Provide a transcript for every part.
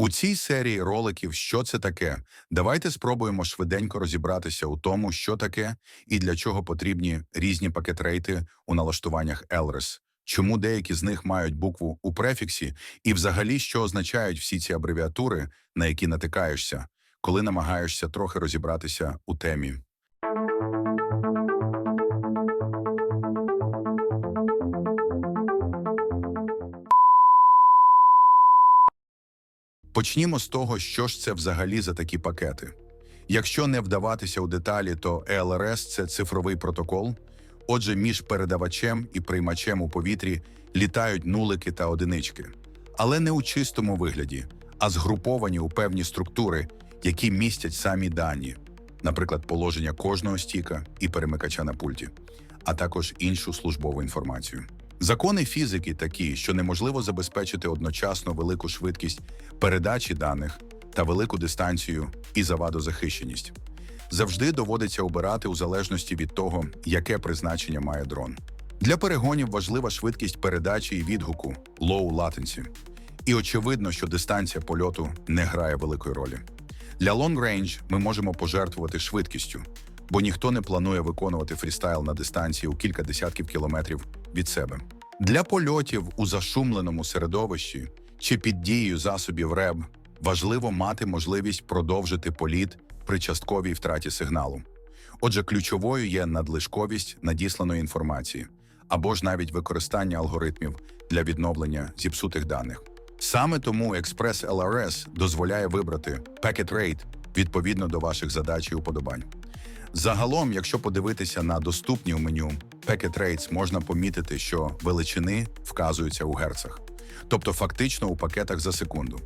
У цій серії роликів Що це таке? Давайте спробуємо швиденько розібратися у тому, що таке і для чого потрібні різні пакетрейти у налаштуваннях Елрес, чому деякі з них мають букву у префіксі, і взагалі, що означають всі ці абревіатури, на які натикаєшся, коли намагаєшся трохи розібратися у темі. Почнімо з того, що ж це взагалі за такі пакети. Якщо не вдаватися у деталі, то ЕЛРС – це цифровий протокол. Отже, між передавачем і приймачем у повітрі літають нулики та одинички, але не у чистому вигляді, а згруповані у певні структури, які містять самі дані, наприклад, положення кожного стіка і перемикача на пульті, а також іншу службову інформацію. Закони фізики такі, що неможливо забезпечити одночасно велику швидкість передачі даних та велику дистанцію і завадозахищеність. Завжди доводиться обирати у залежності від того, яке призначення має дрон. Для перегонів важлива швидкість передачі і відгуку low latency. І очевидно, що дистанція польоту не грає великої ролі. Для long range ми можемо пожертвувати швидкістю, бо ніхто не планує виконувати фрістайл на дистанції у кілька десятків кілометрів від себе. Для польотів у зашумленому середовищі чи під дією засобів РЕБ важливо мати можливість продовжити політ при частковій втраті сигналу. Отже, ключовою є надлишковість надісланої інформації або ж навіть використання алгоритмів для відновлення зіпсутих даних. Саме тому Express LRS дозволяє вибрати Packet Rate відповідно до ваших задач і уподобань. Загалом, якщо подивитися на доступні у меню Packet Rates, можна помітити, що величини вказуються у герцах, тобто фактично у пакетах за секунду.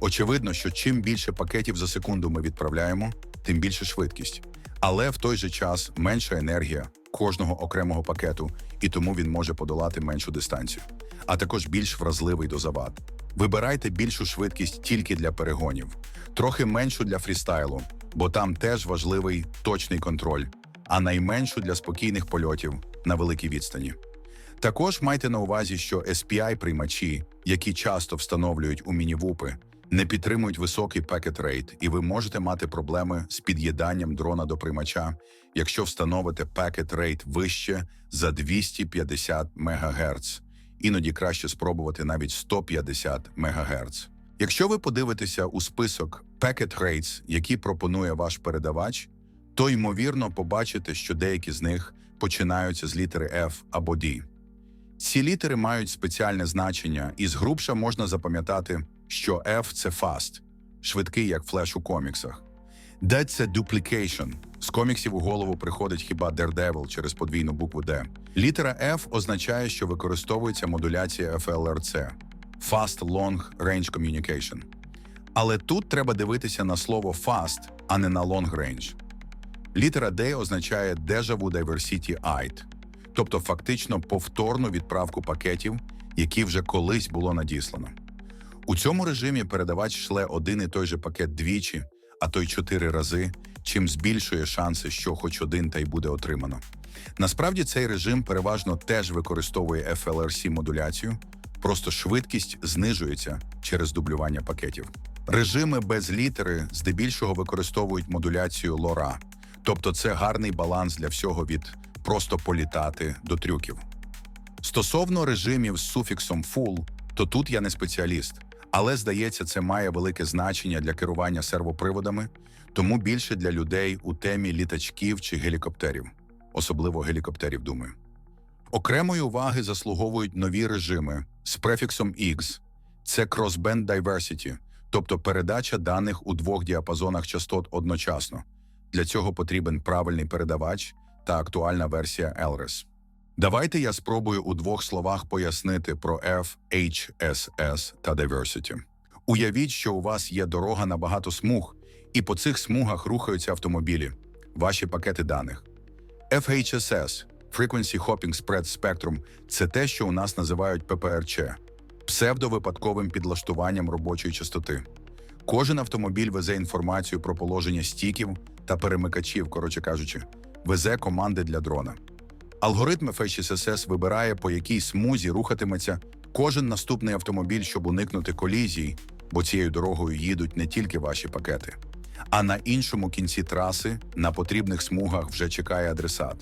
Очевидно, що чим більше пакетів за секунду ми відправляємо, тим більше швидкість. Але в той же час менша енергія кожного окремого пакету, і тому він може подолати меншу дистанцію, а також більш вразливий до завад. Вибирайте більшу швидкість тільки для перегонів, трохи меншу для фрістайлу, бо там теж важливий точний контроль, а найменшу для спокійних польотів на великій відстані. Також майте на увазі, що SPI-приймачі, які часто встановлюють у мінівупи, не підтримують високий packet rate, і ви можете мати проблеми з під'їданням дрона до приймача, якщо встановите packet rate вище за 250 МГц. Іноді краще спробувати навіть 150 МГц. Якщо ви подивитеся у список packet rates, які пропонує ваш передавач, то ймовірно побачите, що деякі з них починаються з літери F або D. Ці літери мають спеціальне значення, і згрубша можна запам'ятати, що F – це fast, швидкий, як флеш у коміксах. D – це duplication. З коміксів у голову приходить хіба Daredevil через подвійну букву D. Літера F означає, що використовується модуляція FLRC – Fast Long Range Communication. Але тут треба дивитися на слово fast, а не на long range. Літера D означає Deja Vu Diversity IT, тобто фактично повторну відправку пакетів, які вже колись було надіслано. У цьому режимі передавач шле один і той же пакет двічі, а то й чотири рази, чим збільшує шанси, що хоч один та й буде отримано. Насправді цей режим переважно теж використовує FLRC модуляцію, просто швидкість знижується через дублювання пакетів. Режими без літери здебільшого використовують модуляцію LoRa, тобто це гарний баланс для всього від просто політати до трюків. Стосовно режимів з суфіксом full, то тут я не спеціаліст, але здається, це має велике значення для керування сервоприводами, тому більше для людей у темі літачків чи гелікоптерів, особливо гелікоптерів, думаю. Окремої уваги заслуговують нові режими з префіксом X. Це Crossband Diversity, тобто передача даних у двох діапазонах частот одночасно. Для цього потрібен правильний передавач та актуальна версія LRES. Давайте я спробую у двох словах пояснити про FHSS та Diversity. Уявіть, що у вас є дорога на багато смуг, і по цих смугах рухаються автомобілі, ваші пакети даних. FHSS – Frequency Hopping Spread Spectrum – це те, що у нас називають ППРЧ – псевдовипадковим підлаштуванням робочої частоти. Кожен автомобіль везе інформацію про положення стіків та перемикачів, коротше кажучи, везе команди для дрона. Алгоритм FHSS вибирає, по якій смузі рухатиметься кожен наступний автомобіль, щоб уникнути колізій, бо цією дорогою їдуть не тільки ваші пакети, а на іншому кінці траси на потрібних смугах вже чекає адресат.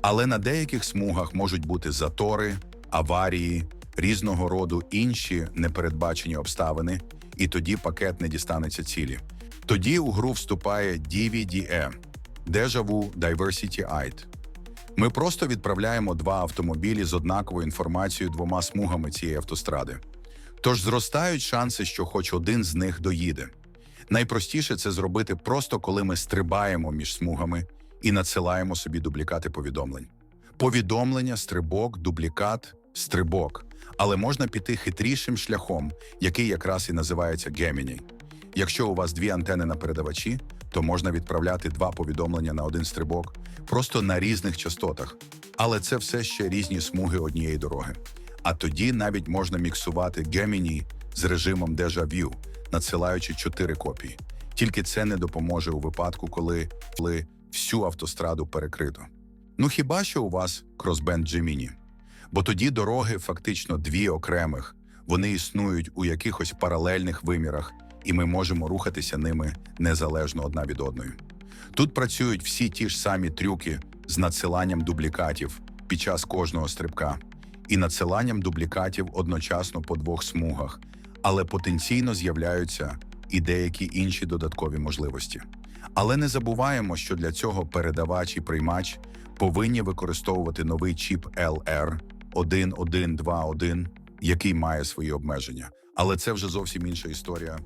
Але на деяких смугах можуть бути затори, аварії, різного роду інші непередбачені обставини, і тоді пакет не дістанеться цілі. Тоді у гру вступає DVDE – Deja Vu Diversity Aid. Ми просто відправляємо два автомобілі з однаковою інформацією двома смугами цієї автостради. Тож зростають шанси, що хоч один з них доїде. Найпростіше це зробити просто коли ми стрибаємо між смугами і надсилаємо собі дублікати повідомлень. Повідомлення, стрибок, дублікат, стрибок. Але можна піти хитрішим шляхом, який якраз і називається Gemini. Якщо у вас дві антени на передавачі, то можна відправляти два повідомлення на один стрибок просто на різних частотах. Але це все ще різні смуги однієї дороги. А тоді навіть можна міксувати Gemini з режимом Deja Vu, надсилаючи чотири копії. Тільки це не допоможе у випадку, коли, коли всю автостраду перекрито. Ну хіба що у вас кросбенд Gemini? Бо тоді дороги фактично дві окремих, вони існують у якихось паралельних вимірах, і ми можемо рухатися ними незалежно одна від одної. Тут працюють всі ті ж самі трюки з надсиланням дублікатів під час кожного стрибка і надсиланням дублікатів одночасно по двох смугах, але потенційно з'являються і деякі інші додаткові можливості. Але не забуваємо, що для цього передавач і приймач повинні використовувати новий чіп LR 1121, який має свої обмеження. Але це вже зовсім інша історія.